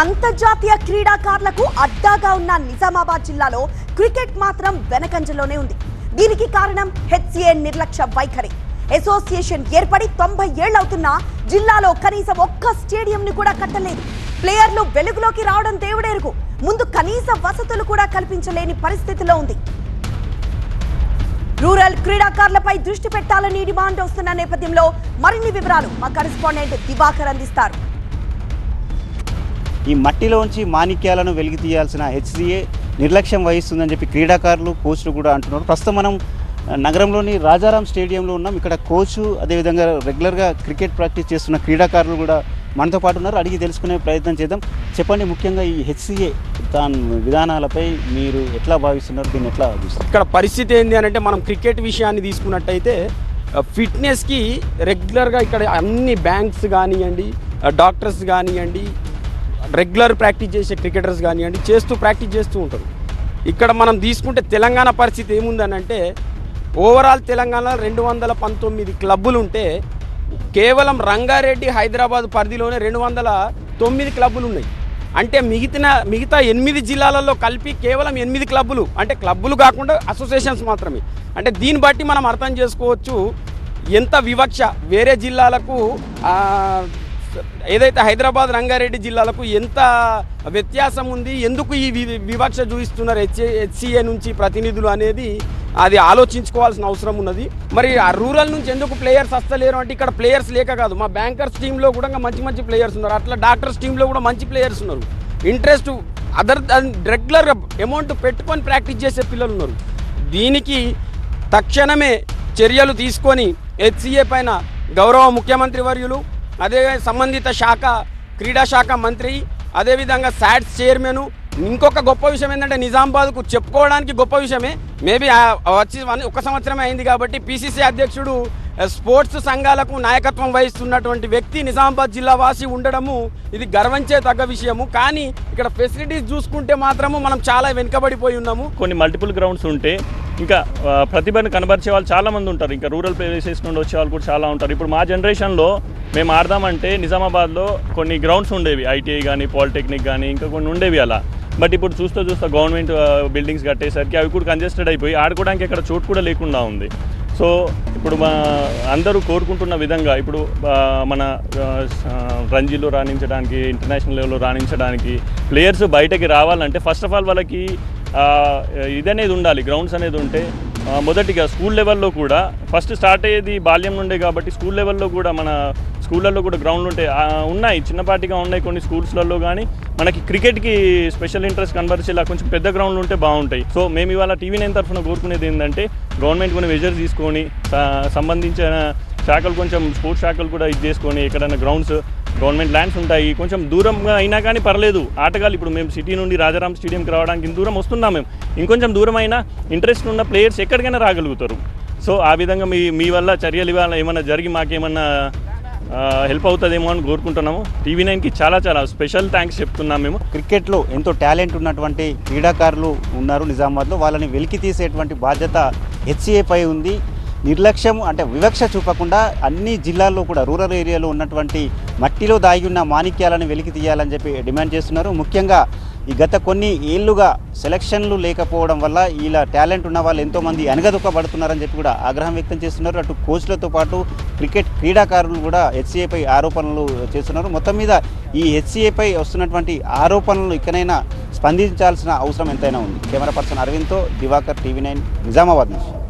అంతర్జాతీయ క్రీడాకారులకు అడ్డాగా ఉన్న నిజామాబాద్ జిల్లాలో క్రికెట్ మాత్రం వెనకంజలోనే ఉంది. దీనికి కారణం హెచ్సిఏ నిర్లక్ష్య వైఖరి. అసోసియేషన్ ఏర్పడి తొంభై ఏళ్ళవుతున్నా జిల్లాలో కనీసం ఒక్క స్టేడియం ని కూడా కట్టలేదు. ప్లేయర్లు వెలుగులోకి రావడం దేవుడేరుకు. ముందు కనీస వసతులు కూడా కల్పించలేని పరిస్థితిలో ఉంది. రూరల్ క్రీడాకారులపై దృష్టి పెట్టాలని డిమాండ్ వస్తున్న నేపథ్యంలో మరిన్ని వివరాలు మా కరెస్పాండెంట్ దివాకర్ అందిస్తారు. ఈ మట్టిలోంచి మాణిక్యాలను వెలికి తీయాల్సిన హెచ్సిఏ నిర్లక్ష్యం వహిస్తుందని చెప్పి క్రీడాకారులు కోచ్లు కూడా అంటున్నారు. ప్రస్తుతం మనం నగరంలోని రాజారాం స్టేడియంలో ఉన్నాం. ఇక్కడ కోచ్ అదేవిధంగా రెగ్యులర్గా క్రికెట్ ప్రాక్టీస్ చేస్తున్న క్రీడాకారులు కూడా మనతో పాటు ఉన్నారు. అడిగి తెలుసుకునే ప్రయత్నం చేద్దాం. చెప్పండి ముఖ్యంగా ఈ హెచ్సిఏ దాని విధానాలపై మీరు ఎట్లా భావిస్తున్నారు? దీన్ని ఎట్లా చూస్తారు ఇక్కడ పరిస్థితి ఏంటి అని అంటే మనం క్రికెట్ విషయాన్ని తీసుకున్నట్టయితే ఫిట్నెస్కి రెగ్యులర్గా ఇక్కడ అన్ని బ్యాంక్స్ కానివ్వండి డాక్టర్స్ కానివ్వండి రెగ్యులర్ ప్రాక్టీస్ చేసే క్రికెటర్స్ కానివ్వండి చేస్తూ ప్రాక్టీస్ చేస్తూ ఉంటారు. ఇక్కడ మనం తీసుకుంటే తెలంగాణ పరిస్థితి ఏముందని అంటే ఓవరాల్ తెలంగాణ రెండు వందల పంతొమ్మిది క్లబ్బులు ఉంటే కేవలం రంగారెడ్డి హైదరాబాద్ పరిధిలోనే రెండు వందల తొమ్మిది క్లబ్బులు ఉన్నాయి అంటే మిగితా మిగతా ఎనిమిది జిల్లాలలో కలిపి కేవలం ఎనిమిది క్లబ్బులు అంటే క్లబ్బులు కాకుండా అసోసియేషన్స్ మాత్రమే. అంటే దీన్ని బట్టి మనం అర్థం చేసుకోవచ్చు ఎంత వివక్ష వేరే జిల్లాలకు ఏదైతే హైదరాబాద్ రంగారెడ్డి జిల్లాలకు ఎంత వ్యత్యాసం ఉంది ఎందుకు ఈ వివక్ష చూపిస్తున్నారు హెచ్ఏ హెచ్సిఏ నుంచి ప్రతినిధులు అనేది అది ఆలోచించుకోవాల్సిన అవసరం ఉన్నది. మరి ఆ రూరల్ నుంచి ఎందుకు ప్లేయర్స్ వస్తలేరు అంటే ఇక్కడ ప్లేయర్స్ లేక కాదు. మా బ్యాంకర్స్ టీంలో కూడా మంచి మంచి ప్లేయర్స్ ఉన్నారు. అట్లా డాక్టర్స్ టీంలో కూడా మంచి ప్లేయర్స్ ఉన్నారు. ఇంట్రెస్ట్ అదర్ రెగ్యులర్ అమౌంట్ పెట్టుకొని ప్రాక్టీస్ చేసే పిల్లలు ఉన్నారు. దీనికి తక్షణమే చర్యలు తీసుకొని హెచ్సిఏ పైన గౌరవ ముఖ్యమంత్రి వర్యులు అదే సంబంధిత శాఖ క్రీడా శాఖ మంత్రి అదేవిధంగా శాట్స్ చైర్మన్. ఇంకొక గొప్ప విషయం ఏంటంటే నిజామాబాద్కు చెప్పుకోవడానికి గొప్ప విషయమే. మేబీ వచ్చి ఒక సంవత్సరమే అయింది కాబట్టి పిసిసి అధ్యక్షుడు స్పోర్ట్స్ సంఘాలకు నాయకత్వం వహిస్తున్నటువంటి వ్యక్తి నిజామాబాద్ జిల్లా వాసి ఉండడము ఇది గర్వించే తగ్గ విషయము. కానీ ఇక్కడ ఫెసిలిటీస్ చూసుకుంటే మాత్రము మనం చాలా వెనుకబడిపోయి ఉన్నాము. కొన్ని మల్టిపుల్ గ్రౌండ్స్ ఉంటే ఇంకా ప్రతిభను కనబరిచే వాళ్ళు చాలామంది ఉంటారు. ఇంకా రూరల్ ప్లేసెస్ నుండి వచ్చే వాళ్ళు కూడా చాలా ఉంటారు. ఇప్పుడు మా జనరేషన్లో మేము ఆడదామంటే నిజామాబాద్లో కొన్ని గ్రౌండ్స్ ఉండేవి. ఐటీఐ కానీ పాలిటెక్నిక్ కానీ ఇంకా కొన్ని ఉండేవి అలా. బట్ ఇప్పుడు చూస్తూ చూస్తూ గవర్నమెంట్ బిల్డింగ్స్ కట్టేసరికి అవి కూడా కంజెస్టెడ్ అయిపోయి ఆడుకోవడానికి ఇక్కడ చోటు కూడా లేకుండా ఉంది. సో ఇప్పుడు మా అందరూ కోరుకుంటున్న విధంగా ఇప్పుడు మన రంజీలో రాణించడానికి ఇంటర్నేషనల్ లెవెల్లో రాణించడానికి ప్లేయర్స్ బయటకి రావాలంటే ఫస్ట్ ఆఫ్ ఆల్ వాళ్ళకి ఇది అనేది ఉండాలి గ్రౌండ్స్ అనేది ఉంటే మొదటిగా స్కూల్ లెవెల్లో కూడా ఫస్ట్ స్టార్ట్ అయ్యేది బాల్యం నుండే కాబట్టి స్కూల్ లెవెల్లో కూడా మన స్కూళ్ళల్లో కూడా గ్రౌండ్లు ఉంటాయి ఉన్నాయి చిన్నపాటిగా ఉన్నాయి కొన్ని స్కూల్స్లలో కానీ మనకి క్రికెట్కి స్పెషల్ ఇంట్రెస్ట్ కనబరిచేలా కొంచెం పెద్ద గ్రౌండ్లు ఉంటే బాగుంటాయి. సో మేము ఇవాళ టీవీ నైన్ తరఫున కోరుకునేది ఏంటంటే గవర్నమెంట్ కొన్ని మెజర్స్ తీసుకొని సంబంధించిన శాఖలు కొంచెం స్పోర్ట్స్ శాఖలు కూడా ఇది చేసుకొని ఎక్కడైనా గ్రౌండ్స్ గవర్నమెంట్ ల్యాండ్స్ ఉంటాయి. కొంచెం దూరంగా అయినా కానీ పర్లేదు. ఆటగాళ్ళు ఇప్పుడు మేము సిటీ నుండి రాజారాం స్టేడియంకి రావడానికి దూరం వస్తున్నాం మేము. ఇంకొంచెం దూరం అయినా ఇంట్రెస్ట్ ఉన్న ప్లేయర్స్ ఎక్కడికైనా రాగలుగుతారు. సో ఆ విధంగా మీ మీ వల్ల చర్యలు ఇవాళ ఏమైనా జరిగి మాకేమన్నా హెల్ప్ అవుతుందేమో అని కోరుకుంటున్నాము. టీవీ నైన్కి చాలా చాలా స్పెషల్ థ్యాంక్స్ చెప్తున్నాం మేము. క్రికెట్లో ఎంతో టాలెంట్ ఉన్నటువంటి క్రీడాకారులు ఉన్నారు నిజామాబాద్లో. వాళ్ళని వెలికి తీసేటువంటి బాధ్యత హెచ్సిఏపై ఉంది. నిర్లక్ష్యం అంటే వివక్ష చూపకుండా అన్ని జిల్లాల్లో కూడా రూరల్ ఏరియాలో ఉన్నటువంటి మట్టిలో దాగి ఉన్న మాణిక్యాలను వెలికి తీయాలని చెప్పి డిమాండ్ చేస్తున్నారు. ముఖ్యంగా ఈ గత కొన్ని ఏళ్ళుగా సెలక్షన్లు లేకపోవడం వల్ల ఇలా టాలెంట్ ఉన్న వాళ్ళు ఎంతోమంది అనగదొక్కబడుతున్నారని చెప్పి కూడా ఆగ్రహం వ్యక్తం చేస్తున్నారు. అటు కోచ్లతో పాటు క్రికెట్ క్రీడాకారులు కూడా హెచ్సిఏపై ఆరోపణలు చేస్తున్నారు. మొత్తం మీద ఈ హెచ్సిఏపై వస్తున్నటువంటి ఆరోపణలు ఇకనైనా స్పందించాల్సిన అవసరం ఎంతైనా ఉంది. కెమెరా పర్సన్ అరవింద్తో దివాకర్ టీవీ నైన్ నిజామాబాద్ నుంచి